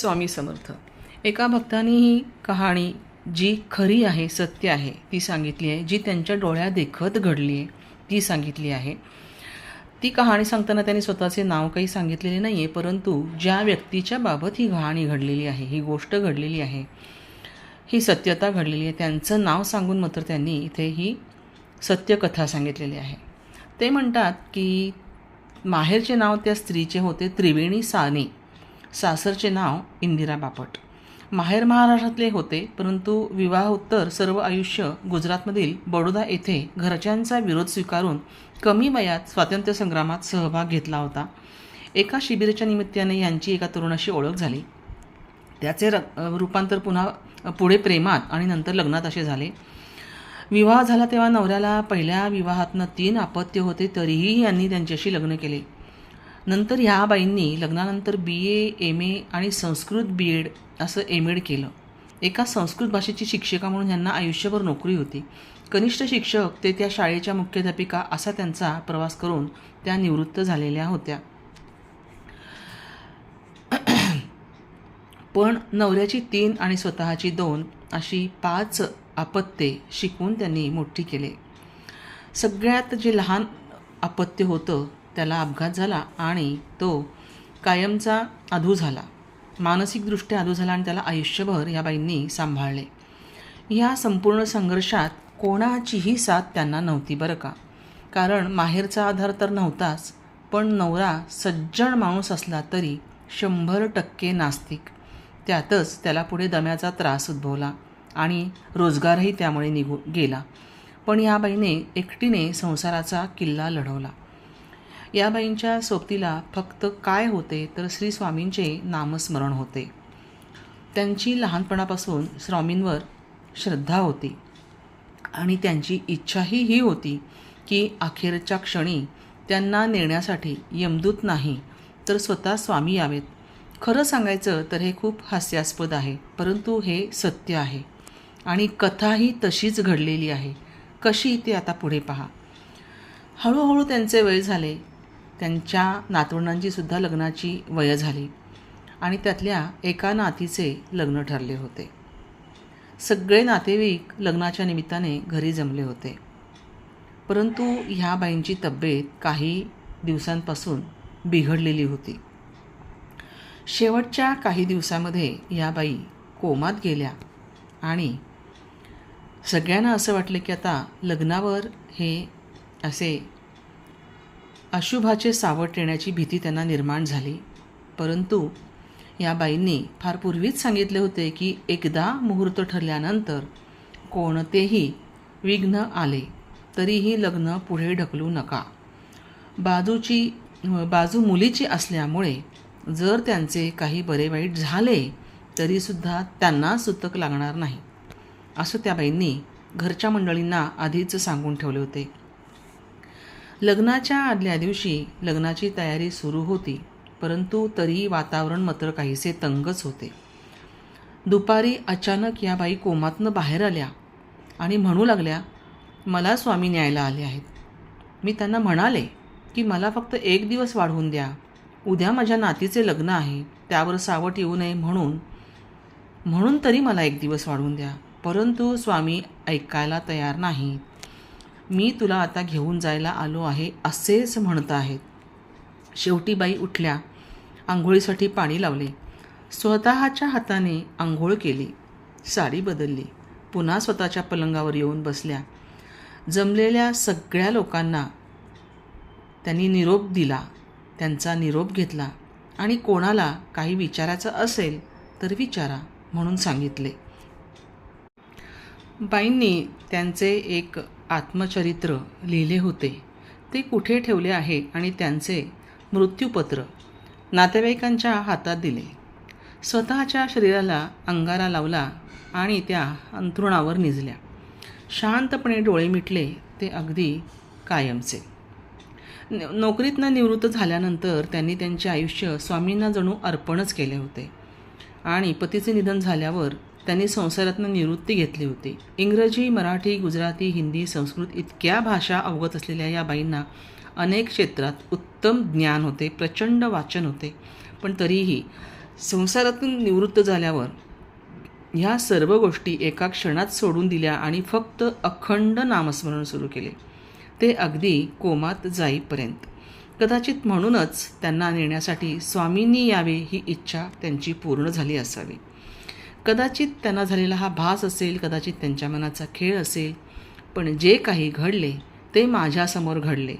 स्वामी समर्थ. एका भक्ताने ही कहाणी जी खरी आहे सत्य आहे ती सांगितली आहे. जी त्यांच्या डोळ्या देखत घडली आहे ती सांगितली आहे. ती कहाणी सांगताना त्यांनी स्वतःचे नाव काही सांगितलेले नाही आहे परंतु ज्या व्यक्तीच्या बाबत ही कहाणी घडलेली आहे ही गोष्ट घडलेली आहे ही सत्यता घडलेली आहे त्यांचं नाव सांगून मात्र त्यांनी इथे ही सत्यकथा सांगितलेली आहे. ते म्हणतात की माहेरचे नाव त्या स्त्रीचे होते त्रिवेणी साने. सासरचे नाव इंदिरा बापट. माहेर महाराष्ट्रातले होते परंतु विवाहोत्तर सर्व आयुष्य गुजरातमधील बडोदा येथे घरच्यांचा विरोध स्वीकारून कमी वयात स्वातंत्र्य संग्रामात सहभाग घेतला होता. एका शिबिराच्या निमित्ताने यांची एका तरुणाशी ओळख झाली. त्याचे र रूपांतर पुन्हा पुढे प्रेमात आणि नंतर लग्नात असे झाले. विवाह झाला तेव्हा नवऱ्याला पहिल्या विवाहातनं तीन अपत्य होते तरीही यांनी त्यांच्याशी लग्न केले. नंतर ह्या बाईंनी लग्नानंतर बी ए एम ए आणि संस्कृत बी एड असं एम एड केलं. एका संस्कृत भाषेची शिक्षिका म्हणून ह्यांना आयुष्यभर नोकरी होती. कनिष्ठ शिक्षक ते त्या शाळेच्या मुख्याध्यापिका असा त्यांचा प्रवास करून त्या निवृत्त झालेल्या होत्या. पण नवऱ्याची तीन आणि स्वतःची दोन अशी पाच अपत्ये शिकून त्यांनी मोठी केले. सगळ्यात जे लहान अपत्य होतं त्याला अपघात झाला आणि तो कायमचा अधू झाला. मानसिकदृष्ट्या अधू झाला आणि त्याला आयुष्यभर या बाईंनी सांभाळले. या संपूर्ण संघर्षात कोणाचीही साथ त्यांना नव्हती बरं का. कारण माहेरचा आधार तर नव्हताच पण नवरा सज्जन माणूस असला तरी शंभर टक्के नास्तिक. त्यातच त्याला पुढे दम्याचा त्रास उद्भवला आणि रोजगारही त्यामुळे निघू गेला. पण या बाईने एकटीने संसाराचा किल्ला लढवला. या बाईंच्या सोबतीला फक्त काय होते तर श्री स्वामींचे नामस्मरण होते. त्यांची लहानपणापासून स्वामींवर श्रद्धा होती. आणि त्यांची इच्छाही ही होती की अखेरच्या क्षणी त्यांना नेण्यासाठी यमदूत नाही तर स्वतः स्वामी यावेत. खरं सांगायचं तर हे खूप हास्यास्पद आहे परंतु हे सत्य आहे. आणि कथाही तशीच घडलेली आहे. कशी ते आता पुढे पहा. हळूहळू त्यांचे वय झाले. त्यांच्या नातवंडांची सुद्धा लग्नाची वय झाली आणि त्यातल्या एका नातीचे लग्न ठरले होते. सगळे नातेवाईक लग्नाच्या निमित्ताने घरी जमले होते. परंतु ह्या बाईंची तब्येत काही दिवसांपासून बिघडलेली होती. शेवटच्या काही दिवसामध्ये या बाई कोमात गेल्या आणि सगळ्यांना असं वाटलं की आता लग्नावर हे असे अशुभाचे सावट येण्याची भीती त्यांना निर्माण झाली. परंतु या बाईंनी फार पूर्वीच सांगितले होते की एकदा मुहूर्त ठरल्यानंतर कोणतेही विघ्न आले तरीही लग्न पुढे ढकलू नका. बाजूची बाजू मुलीची असल्यामुळे जर त्यांचे काही बरे वाईट झाले तरीसुद्धा त्यांना सुतक लागणार नाही असं त्या बाईंनी घरच्या मंडळींना आधीच सांगून ठेवले होते. लग्नाच्या आदल्या दिवशी लग्नाची तयारी सुरू होती परंतु तरी वातावरण मात्र काहीसे तंगच होते. दुपारी अचानक या बाई कोमातनं बाहेर आल्या आणि म्हणू लागल्या मला स्वामी न्यायला आले आहेत. मी त्यांना म्हणाले की मला फक्त एक दिवस वाढवून द्या. उद्या माझ्या नातीचे लग्न आहे त्यावर सावट येऊ नये म्हणून. म्हणून तरी मला एक दिवस वाढवून द्या. परंतु स्वामी ऐकायला तयार नाहीत. मी तुला आता घेऊन जायला आलो आहे असेच म्हणत आहेत. शेवटी बाई उठल्या आंघोळीसाठी पाणी लावले. स्वतःच्या हाताने आंघोळ केली साडी बदलली पुन्हा स्वतःच्या पलंगावर येऊन बसल्या. जमलेल्या सगळ्या लोकांना त्यांनी निरोप दिला त्यांचा निरोप घेतला आणि कोणाला काही विचारायचं असेल तर विचारा म्हणून सांगितले. बाईंनी त्यांचे एक आत्मचरित्र लिहिले होते. ते कुठे ठेवले आहे आणि त्यांचे मृत्यूपत्र नातेवाईकांच्या हातात दिले. स्वतःच्या शरीराला अंगारा लावला आणि त्या अंथरुणावर निजल्या. शांतपणे डोळे मिटले ते अगदी कायमचे. नोकरीतनं निवृत्त झाल्यानंतर त्यांनी त्यांचे आयुष्य स्वामींना जणू अर्पणच केले होते. आणि पतीचे निधन झाल्यावर त्यांनी संसारातनं निवृत्ती घेतली होती. इंग्रजी मराठी गुजराती हिंदी संस्कृत इतक्या भाषा अवगत असलेल्या या बाईंना अनेक क्षेत्रात उत्तम ज्ञान होते प्रचंड वाचन होते. पण तरीही संसारातून निवृत्त झाल्यावर ह्या सर्व गोष्टी एका क्षणात सोडून दिल्या आणि फक्त अखंड नामस्मरण सुरू केले. ते अगदी कोमात जाईपर्यंत. कदाचित म्हणूनच त्यांना नेण्यासाठी स्वामींनी यावे ही इच्छा त्यांची पूर्ण झाली असावी. कदाचित त्यांना झालेला हा भास असेल कदाचित त्यांच्या मनाचा खेळ असेल पण जे काही घडले ते माझ्यासमोर घडले.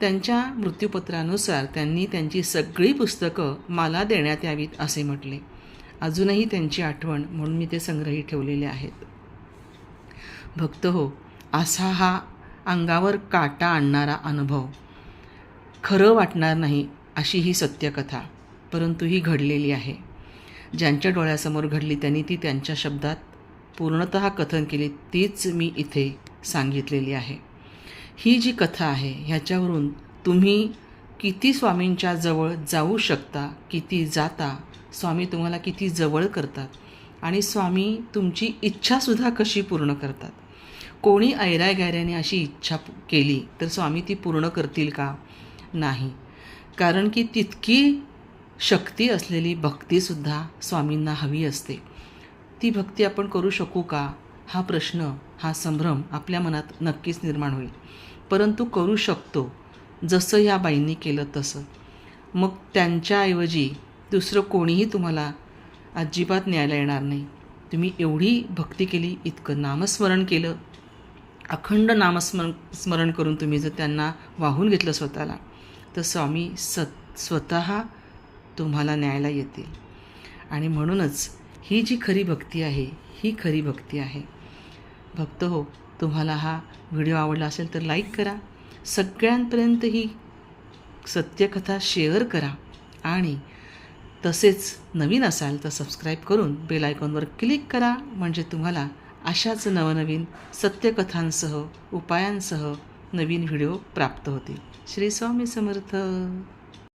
त्यांच्या मृत्यूपत्रानुसार त्यांनी त्यांची सगळी पुस्तकं मला देण्यात यावीत असे म्हटले. अजूनही त्यांची आठवण म्हणून मी ते संग्रही ठेवलेले आहेत. भक्त हो असा हा अंगावर काटा आणणारा अनुभव. खरं वाटणार नाही अशी ही सत्यकथा परंतु ही घडलेली आहे. ज्यांच्या डोळ्यासमोर घडली त्यांनी ती त्यांच्या शब्दात पूर्णत कथन केली तीच मी इथे सांगितलेली आहे. ही जी कथा आहे ह्याच्यावरून तुम्ही किती स्वामींच्या जवळ जाऊ शकता किती जाता स्वामी तुम्हाला किती जवळ करतात आणि स्वामी तुमची इच्छासुद्धा कशी पूर्ण करतात? कोणी ऐऱ्या गैऱ्याने अशी इच्छा केली तर स्वामी ती पूर्ण करतील का? नाही. कारण की तितकी शक्ती असलेली भक्तीसुद्धा स्वामींना हवी असते. ती भक्ती आपण करू शकू का? हा प्रश्न हा संभ्रम आपल्या मनात नक्कीच निर्माण होईल. परंतु करू शकतो जसं या बाईंनी केलं तसं. मग त्यांच्याऐवजी दुसरं कोणीही तुम्हाला अजिबात न्यायला येणार नाही. तुम्ही एवढी भक्ती केली इतकं नामस्मरण केलं. अखंड नामस्मरण स्मरण करून तुम्ही जर त्यांना वाहून घेतलं स्वतःला तर स्वामी सत स्वतः तुम्हाला न्यायला येतील. आणि म्हणूनच ही जी खरी भक्ती आहे ही खरी भक्ती आहे. भक्त हो तुम्हाला हा व्हिडिओ आवडला असेल तर लाईक करा. सगळ्यांपर्यंत ही सत्यकथा शेअर करा. आणि तसेच नवीन असाल तर सबस्क्राईब करून बेल आयकॉनवर क्लिक करा. म्हणजे तुम्हाला अशाच नवनवीन सत्यकथांसह उपायांसह नवीन व्हिडिओ प्राप्त होतील. श्री स्वामी समर्थ.